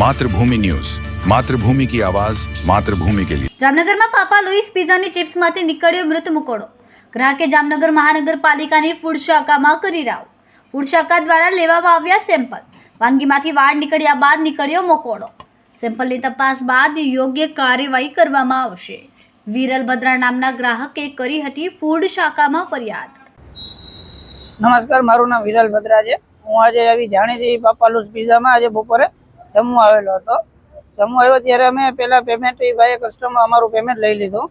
Mathrubhumi news. Mathrubhumi કી આવાજ માતૃભૂમિ કે લિયે જામનગરમાં પાપા લુઈસ પિઝાની ચિપ્સમાંથી નીકળ્યો મૃત મુકોડો. ગ્રાહકે જામનગર મહાનગરપાલિકાની ફૂડ શાખામાં કરી રાવ ફૂડ શાખા દ્વારા લેવામાં આવ્યા સેમ્પલ. વાનગીમાંથી વાળ નીકળ્યા બાદ નીકળ્યો મકોડો. સેમ્પલની તપાસ બાદ યોગ્ય કાર્યવાહી કરવામાં આવશે. વિરલ બદ્રા નામના ગ્રાહકે કરી હતી ફૂડ શાખામાં ફરિયાદ. નમસ્કાર મારું નામ વિરલ બદ્રા છે. હું આજે આવી જાણીતી પાપા લુસ પિઝામાં આજે બપોરે જમવા આવેલો હતો. જમ્મુ આવ્યો ત્યારે અમે પહેલાં પેમેન્ટ એ ભાઈએ કસ્ટમર અમારું પેમેન્ટ લઈ લીધું.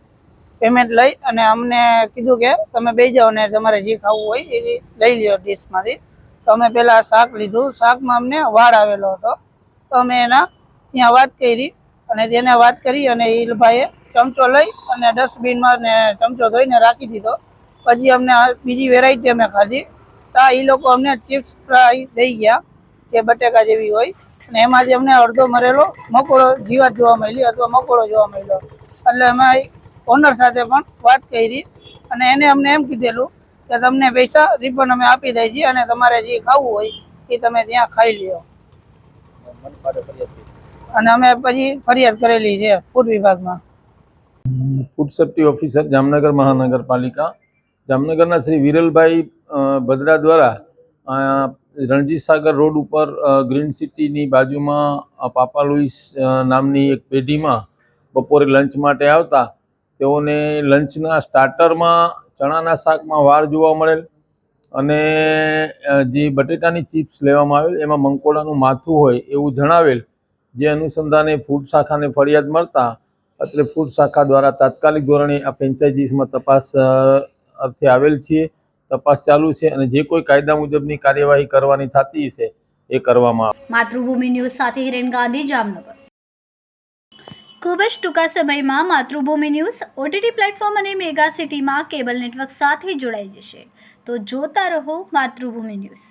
પેમેન્ટ લઈ અને અમને કીધું કે તમે બે જાઓ ને તમારે જે ખાવું હોય એ લઈ લ્યો ડીશમાંથી તો અમે પહેલાં શાક લીધું. શાકમાં અમને વાળ આવેલો હતો. તો અમે એના ત્યાં વાત કરી અને તેને વાત કરી અને એ ભાઈએ ચમચો લઈ અને ડસ્ટબિનમાં ને ચમચો ધોઈને રાખી દીધો. પછી અમને બીજી વેરાયટી અમે ખાધી. તો એ લોકો અમને ચિપ્સ ફ્રાય દઈ ગયા. જે બટેકા જેવી હોય. અને એમાં જે અમને અડધો મરેલો મકોડો જીવાત જોવા મળી અથવા મકોડો જોવા મળ્યો એટલે અમે ઓનર સાથે પણ વાત કરી અને એને અમને એમ કીધેલું કે તમને પૈસા રિફંડ અમે આપી દઈએ છીએ અને તમારે જે ખાવું હોય એ તમે ત્યાં ખાઈ લ્યો. અને અમે પછી ફરિયાદ કરેલી છે ફૂડ વિભાગમાં. ફૂડ સેફ્ટી ઓફિસર જામનગર મહાનગરપાલિકા. જામનગરના શ્રી વિરલભાઈ ભદ્રા દ્વારા રણજીત સાગર રોડ ઉપર ગ્રીન સિટીની બાજુમાં પાપા લુઈસ નામની એક પેઢીમાં બપોરે લંચ માટે આવતા, તેઓને લંચના સ્ટાર્ટરમાં ચણાના શાકમાં વાળ જોવા મળેલ અને જે બટેટાની ચિપ્સ લેવામાં આવેલ, એમાં મંકોડાનું માથું હોય એવું જણાવેલ, જે અનુસંધાને ફૂડ શાખાને ફરિયાદ મળતા, અત્રે ફૂડ શાખા દ્વારા તાત્કાલિક ધોરણે આ ફ્રેન્ચાઇઝીસમાં તપાસ અર્થે આવેલ છીએ. તપાસ ચાલુ છે અને જે કોઈ કાયદા મુજબની કાર્યવાહી કરવાની થતી છે, એ કરવામાં માતૃભૂમિ ન્યૂઝ સાથે હિરેન ગાંધી, જામનગર. ખૂબ જ ટૂંકા સમયમાં માતૃભૂમિ ન્યૂઝ ઓટીટી પ્લેટફોર્મ અને મેગા સિટીમાં કેબલ નેટવર્ક સાથે જોડાઈ જશે. તો જોતા રહો માતૃભૂમિ ન્યૂઝ.